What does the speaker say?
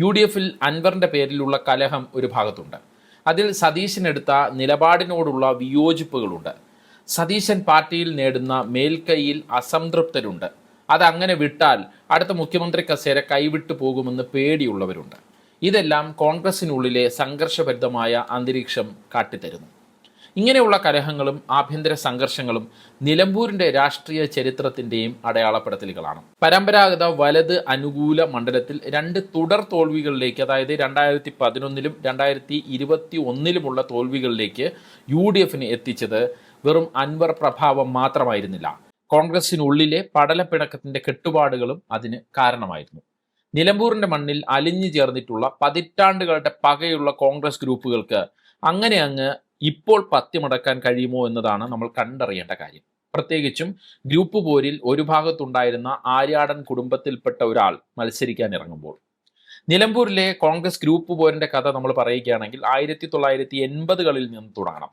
U D എഫിൽ അൻവറിന്റെ പേരിലുള്ള കലഹം ഒരു ഭാഗത്തുണ്ട്. അതിൽ സതീശനെടുത്ത നിലപാടിനോടുള്ള വിയോജിപ്പുകളുണ്ട്. സതീശൻ പാർട്ടിയിൽ നേടുന്ന മേൽക്കൈയിൽ അസംതൃപ്തരുണ്ട്. അതങ്ങനെ വിട്ടാൽ അടുത്ത മുഖ്യമന്ത്രി കസേര കൈവിട്ടു പോകുമെന്ന് പേടിയുള്ളവരുണ്ട്. ഇതെല്ലാം കോൺഗ്രസിനുള്ളിലെ സംഘർഷഭരിതമായ അന്തരീക്ഷം കാട്ടിത്തരുന്നു. ഇങ്ങനെയുള്ള കലഹങ്ങളും ആഭ്യന്തര സംഘർഷങ്ങളും നിലമ്പൂരിന്റെ രാഷ്ട്രീയ ചരിത്രത്തിന്റെയും അടയാളപ്പെടുത്തലുകളാണ്. പരമ്പരാഗത വലത് അനുകൂല മണ്ഡലത്തിൽ രണ്ട് തുടർ തോൽവികളിലേക്ക് അതായത് രണ്ടായിരത്തി പതിനൊന്നിലും രണ്ടായിരത്തി ഇരുപത്തി ഒന്നിലുമുള്ള തോൽവികളിലേക്ക് യു ഡി എഫിന് എത്തിച്ചത് വെറും അൻവർ പ്രഭാവം മാത്രമായിരുന്നില്ല. കോൺഗ്രസിനുള്ളിലെ പടലപ്പിണക്കത്തിന്റെ കെട്ടുപാടുകളും അതിന് കാരണമായിരുന്നു. നിലമ്പൂരിന്റെ മണ്ണിൽ അലിഞ്ഞു ചേർന്നിട്ടുള്ള പതിറ്റാണ്ടുകളുടെ പകയുള്ള കോൺഗ്രസ് ഗ്രൂപ്പുകൾക്ക് അങ്ങനെ അങ്ങ് ഇപ്പോൾ പത്യമടക്കാൻ കഴിയുമോ എന്നതാണ് നമ്മൾ കണ്ടറിയേണ്ട കാര്യം. പ്രത്യേകിച്ചും ഗ്രൂപ്പ് പോരിൽ ഒരു ഭാഗത്തുണ്ടായിരുന്ന ആര്യാടൻ കുടുംബത്തിൽപ്പെട്ട ഒരാൾ മത്സരിക്കാൻ ഇറങ്ങുമ്പോൾ. നിലമ്പൂരിലെ കോൺഗ്രസ് ഗ്രൂപ്പ് പോരിന്റെ കഥ നമ്മൾ പറയുകയാണെങ്കിൽ ആയിരത്തി തൊള്ളായിരത്തി എൺപതുകളിൽ നിന്ന് തുടങ്ങണം.